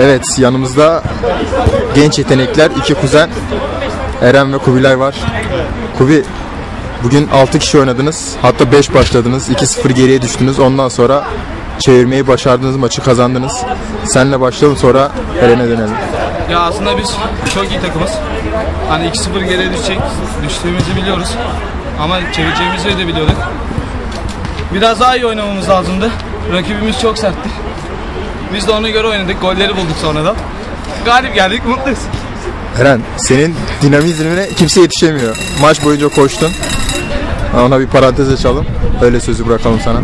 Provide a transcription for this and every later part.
Evet yanımızda genç yetenekler iki kuzen Eren ve Kubilay var. Kubi bugün 6 kişi oynadınız. Hatta 5 başladınız. 2-0 geriye düştünüz. Ondan sonra çevirmeyi başardınız. Maçı kazandınız. Senle başlayalım sonra Eren'e dönelim. Ya aslında biz çok iyi takımız. Hani 2-0 geriye düşecek, düştüğümüzü biliyoruz. Ama çevireceğimizi de biliyorduk. Biraz daha iyi oynamamız lazımdı. Rakibimiz çok sertti. Biz de ona göre oynadık. Golleri bulduk sonradan. Galip geldik, mutluyuz. Eren senin dinamizmine kimse yetişemiyor. Maç boyunca koştun. Ona bir parantez açalım. Öyle sözü bırakalım sana.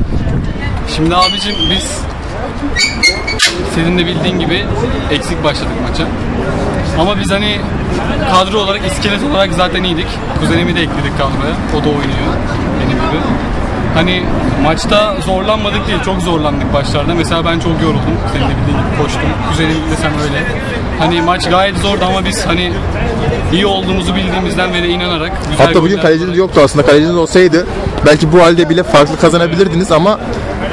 Şimdi abicim biz senin de bildiğin gibi eksik başladık maça. Ama biz hani kadro olarak, iskelet olarak zaten iyiydik. Kuzenimi de ekledik kadroya. O da oynuyor benim gibi. Hani maçta zorlanmadık değil, çok zorlandık başlarda. Mesela ben çok yoruldum. Senin de bildiğin gibi koştum. Kuzenim de sen öyle. Hani maç gayet zordu ama biz hani iyi olduğumuzu bildiğimizden ve de inanarak güzel Hatta bugün kaleciniz yoktu aslında. Kaleciniz olsaydı belki bu halde bile farklı kazanabilirdiniz ama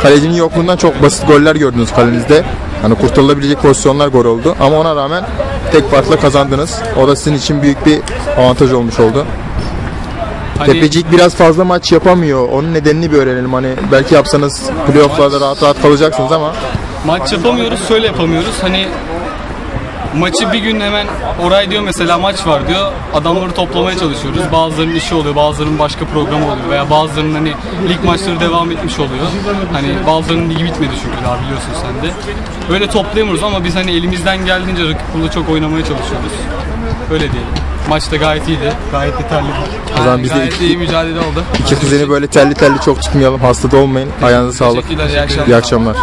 kalecinin yokluğundan çok basit goller gördünüz kalenizde. Hani kurtarılabilecek pozisyonlar gol oldu ama ona rağmen tek farkla kazandınız. O da sizin için büyük bir avantaj olmuş oldu. Hani- Tepecik biraz fazla maç yapamıyor. Onun nedenini bir öğrenelim. Hani belki yapsanız playofflarda rahat rahat kalacaksınız ama Maç yapamıyoruz, şöyle yapamıyoruz. Hani maçı bir gün hemen Oray diyor mesela maç var diyor. Adamları toplamaya çalışıyoruz. Bazılarının işi oluyor, bazılarının başka programı oluyor veya bazılarının hani lig maçları devam etmiş oluyor. Hani bazılarının ligi bitmedi çünkü daha biliyorsun sen de. Öyle toplayamıyoruz ama biz hani elimizden geldiğince rakip çok oynamaya çalışıyoruz. Öyle diyelim. Maçta gayet iyiydi. Gayet yeterliydi. O zaman biz de gayet iki- iyi mücadele oldu. iki kuzeni böyle telli telli çok tutmayalım. Hasta da olmayın. Ayağınıza sağlık. Teşekkürler, iyi akşamlar. İyi akşamlar.